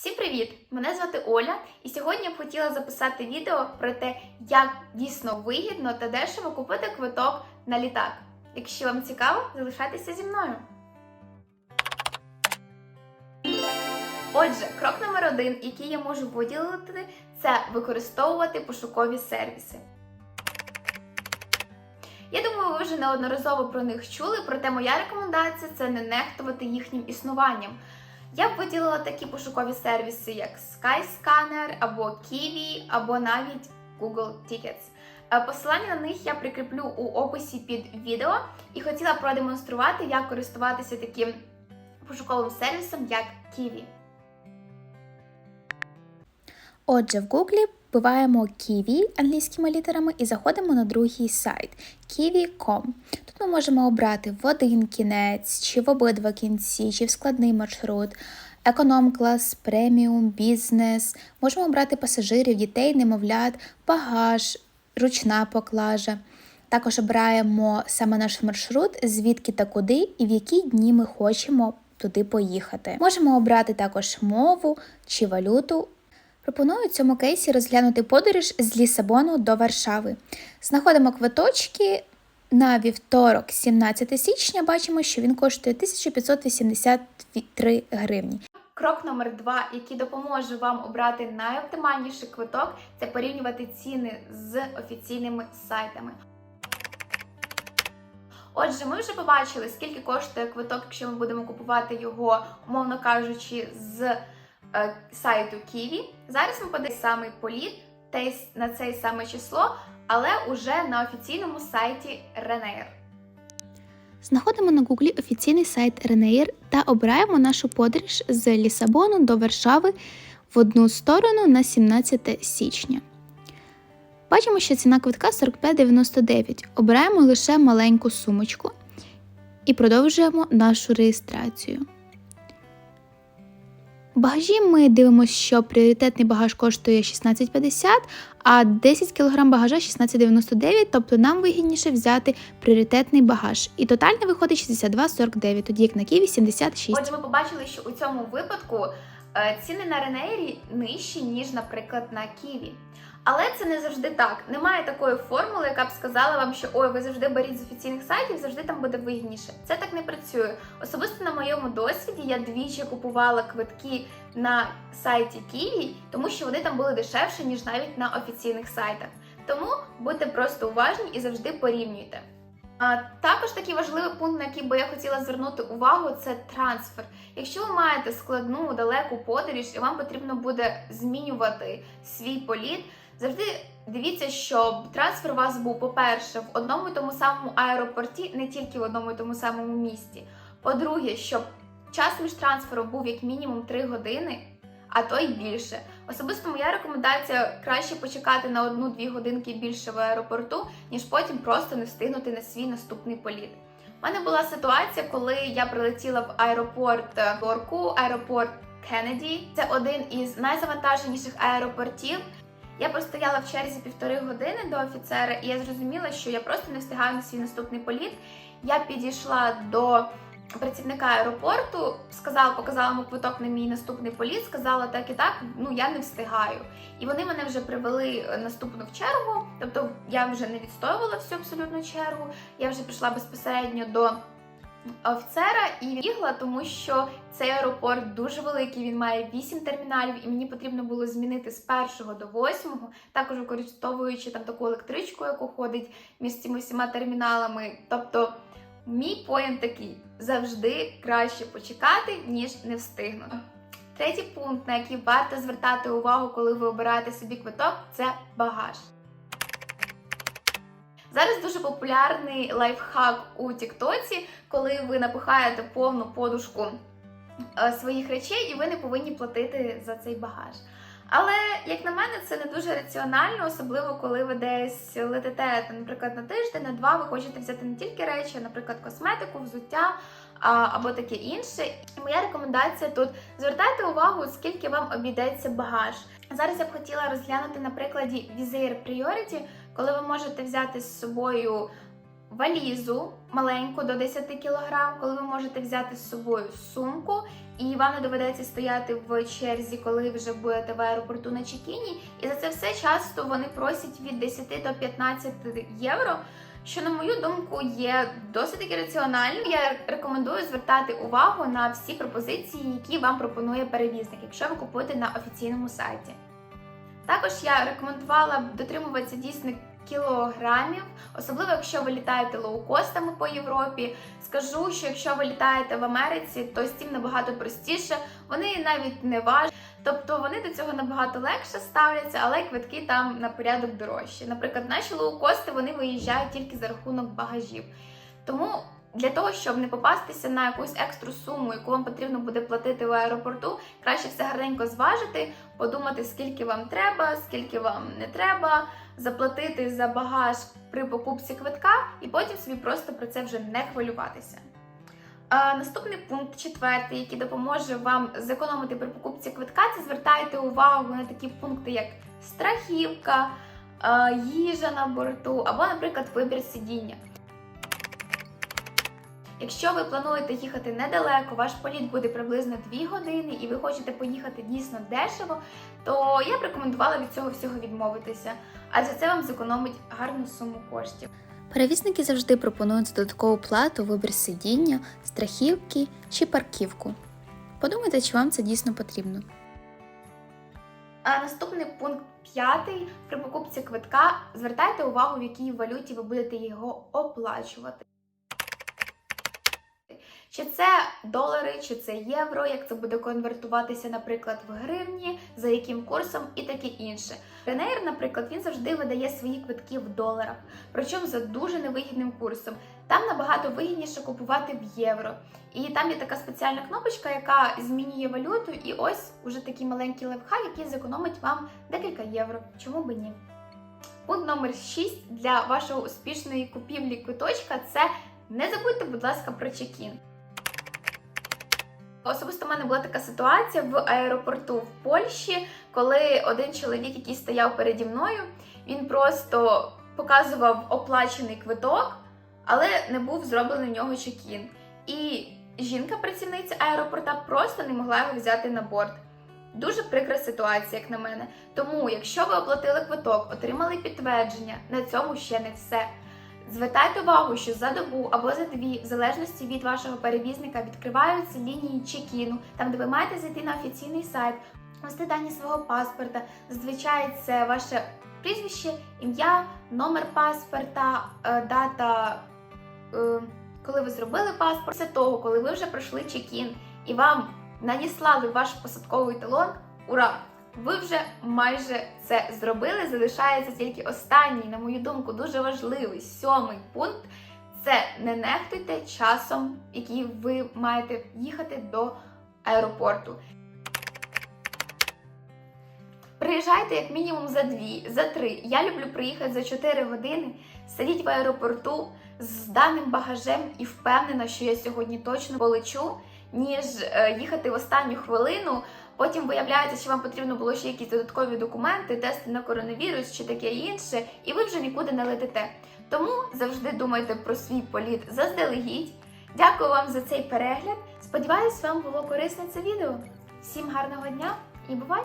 Всім привіт! Мене звати Оля, і сьогодні я б хотіла записати відео про те, як дійсно вигідно та дешево купити квиток на літак. Якщо вам цікаво, залишайтеся зі мною. Отже, крок номер один, який я можу виділити, це використовувати пошукові сервіси. Я думаю, ви вже неодноразово про них чули, проте моя рекомендація це не нехтувати їхнім існуванням. Я б виділила такі пошукові сервіси, як Skyscanner або Kiwi, або навіть Google Tickets. Е, Посилання на них я прикріплю у описі під відео і хотіла продемонструвати, як користуватися таким пошуковим сервісом, як Kiwi. Отже, в Гуглі вбиваємо Kiwi англійськими літерами і заходимо на другий сайт kiwi.com. Тут ми можемо обрати в один кінець, чи в обидва кінці, чи в складний маршрут, економ-клас, преміум, бізнес. Можемо обрати пасажирів, дітей, немовлят, багаж, ручна поклажа. Також обираємо саме наш маршрут, звідки та куди і в які дні ми хочемо туди поїхати. Можемо обрати також мову чи валюту. Пропоную в цьому кейсі розглянути подорож з Лісабону до Варшави. Знаходимо квиточки на вівторок, 17 січня. Бачимо, що він коштує 1583 гривні. Крок номер два, який допоможе вам обрати найоптимальніший квиток, це порівнювати ціни з офіційними сайтами. Отже, ми вже побачили, скільки коштує квиток, якщо ми будемо купувати його, умовно кажучи, з сайту Kiwi. Зараз ми подивимося самий політ на це саме число, але уже на офіційному сайті Renair. Знаходимо на гуглі офіційний сайт Ryanair та обираємо нашу подорож з Лісабону до Варшави в одну сторону на 17 січня. Бачимо, що ціна квитка 45,99. Обираємо лише маленьку сумочку і продовжуємо нашу реєстрацію. Багажі ми дивимося, що пріоритетний багаж коштує 16,50, а 10 кг багажа 16,99, тобто нам вигідніше взяти пріоритетний багаж. І тотальне виходить 62,49, тоді як на Києві 76. Отже, ми побачили, що у цьому випадку е, ціни на Ренері нижчі, ніж, наприклад, на Ківі. Але це не завжди так. Немає такої формули, яка б сказала вам, що ой, ви завжди беріть з офіційних сайтів, завжди там буде вигідніше. Це так не працює. Особисто на моєму досвіді я двічі купувала квитки на сайті Києві, тому що вони там були дешевше, ніж навіть на офіційних сайтах. Тому будьте просто уважні і завжди порівнюйте. А, також такий важливий пункт, на який би я хотіла звернути увагу, це трансфер. Якщо ви маєте складну далеку подорож і вам потрібно буде змінювати свій політ, завжди дивіться, щоб трансфер у вас був, по-перше, в одному і тому самому аеропорті, не тільки в одному і тому самому місті. По-друге, щоб час між трансфером був як мінімум 3 години, а то й більше. Особисто моя рекомендація краще почекати на одну-дві годинки більше в аеропорту, ніж потім просто не встигнути на свій наступний політ. У мене була ситуація, коли я прилетіла в аеропорт Горку, аеропорт Кеннеді. Це один із найзавантаженіших аеропортів. Я простояла в черзі півтори години до офіцера, і я зрозуміла, що я просто не встигаю на свій наступний політ. Я підійшла до працівника аеропорту, сказала, показала йому квиток на мій наступний політ, сказала так і так, ну я не встигаю. І вони мене вже привели е, наступну в чергу, тобто я вже не відстоювала всю абсолютну чергу, я вже прийшла безпосередньо до офіцера і бігла, тому що цей аеропорт дуже великий, він має 8 терміналів, і мені потрібно було змінити з першого до восьмого, також використовуючи там таку електричку, яку ходить між цими всіма терміналами. Тобто, мій поінт такий: завжди краще почекати, ніж не встигнути. Третій пункт, на який варто звертати увагу, коли ви обираєте собі квиток, це багаж. Зараз дуже популярний лайфхак у Тіктоці, коли ви напихаєте повну подушку е, своїх речей, і ви не повинні платити за цей багаж. Але, як на мене, це не дуже раціонально, особливо коли ви десь летите, наприклад, на тиждень, на два, ви хочете взяти не тільки речі, а, наприклад, косметику, взуття або таке інше. І моя рекомендація тут звертайте увагу, скільки вам обійдеться багаж. Зараз я б хотіла розглянути на прикладі Visair Priority, коли ви можете взяти з собою валізу маленьку до 10 кг, коли ви можете взяти з собою сумку, і вам не доведеться стояти в черзі, коли вже будете в аеропорту на чекіні. І за це все часто вони просять від 10 до 15 євро. Що, на мою думку, є досить раціональним. Я рекомендую звертати увагу на всі пропозиції, які вам пропонує перевізник, якщо ви купуєте на офіційному сайті. Також я рекомендувала б дотримуватися дійсно кілограмів, особливо якщо ви літаєте лоукостами по Європі. Скажу, що якщо ви літаєте в Америці, то з цим набагато простіше. Вони навіть не важать. Тобто вони до цього набагато легше ставляться, але квитки там на порядок дорожчі. Наприклад, наші лоукости вони виїжджають тільки за рахунок багажів. Тому для того, щоб не попастися на якусь екстру суму, яку вам потрібно буде платити в аеропорту, краще все гарненько зважити, подумати, скільки вам треба, скільки вам не треба, заплатити за багаж при покупці квитка, і потім собі просто про це вже не хвилюватися. А, наступний пункт четвертий, який допоможе вам зекономити при покупці квитка, це звертайте увагу на такі пункти, як страхівка, їжа на борту або, наприклад, вибір сидіння. Якщо ви плануєте їхати недалеко, ваш політ буде приблизно 2 години, і ви хочете поїхати дійсно дешево, то я б рекомендувала від цього всього відмовитися, адже це вам зекономить гарну суму коштів. Перевізники завжди пропонують додаткову плату, вибір сидіння, страхівки чи парківку. Подумайте, чи вам це дійсно потрібно. А наступний пункт п'ятий. При покупці квитка звертайте увагу, в якій валюті ви будете його оплачувати. Чи це долари, чи це євро, як це буде конвертуватися, наприклад, в гривні, за яким курсом і таке інше. Ryanair, наприклад, він завжди видає свої квитки в доларах, причому за дуже невигідним курсом. Там набагато вигідніше купувати в євро. І там є така спеціальна кнопочка, яка змінює валюту, і ось уже такий маленький лайфхак, який зекономить вам декілька євро. Чому би ні? Пункт номер 6 для вашої успішної купівлі квиточка це не забудьте, будь ласка, про чекін. Особисто в мене була така ситуація в аеропорту в Польщі, коли один чоловік, який стояв переді мною, він просто показував оплачений квиток, але не був зроблений у нього чекін. І жінка-працівниця аеропорта просто не могла його взяти на борт. Дуже прикра ситуація, як на мене. Тому, якщо ви оплатили квиток, отримали підтвердження, на цьому ще не все. Звертайте увагу, що за добу або за дві, в залежності від вашого перевізника, відкриваються лінії чекіну, там де ви маєте зайти на офіційний сайт, ввести дані свого паспорта. Зазвичай це ваше прізвище, ім'я, номер паспорта, е, дата, е, коли ви зробили паспорт. Після того, коли ви вже пройшли чекін і вам надіслали ваш посадковий талон, ура! Ви вже майже це зробили. Залишається тільки останній, на мою думку, дуже важливий сьомий пункт. Це не нехтуйте часом, який ви маєте їхати до аеропорту. Приїжджайте як мінімум за дві, за три. Я люблю приїхати за 4 години, сидіть в аеропорту з даним багажем і впевнена, що я сьогодні точно полечу, ніж е, їхати в останню хвилину. Потім виявляється, що вам потрібно було ще якісь додаткові документи, тести на коронавірус чи таке інше, і ви вже нікуди не летите. Тому завжди думайте про свій політ заздалегідь. Дякую вам за цей перегляд. Сподіваюсь, вам було корисне це відео. Всім гарного дня і бувай!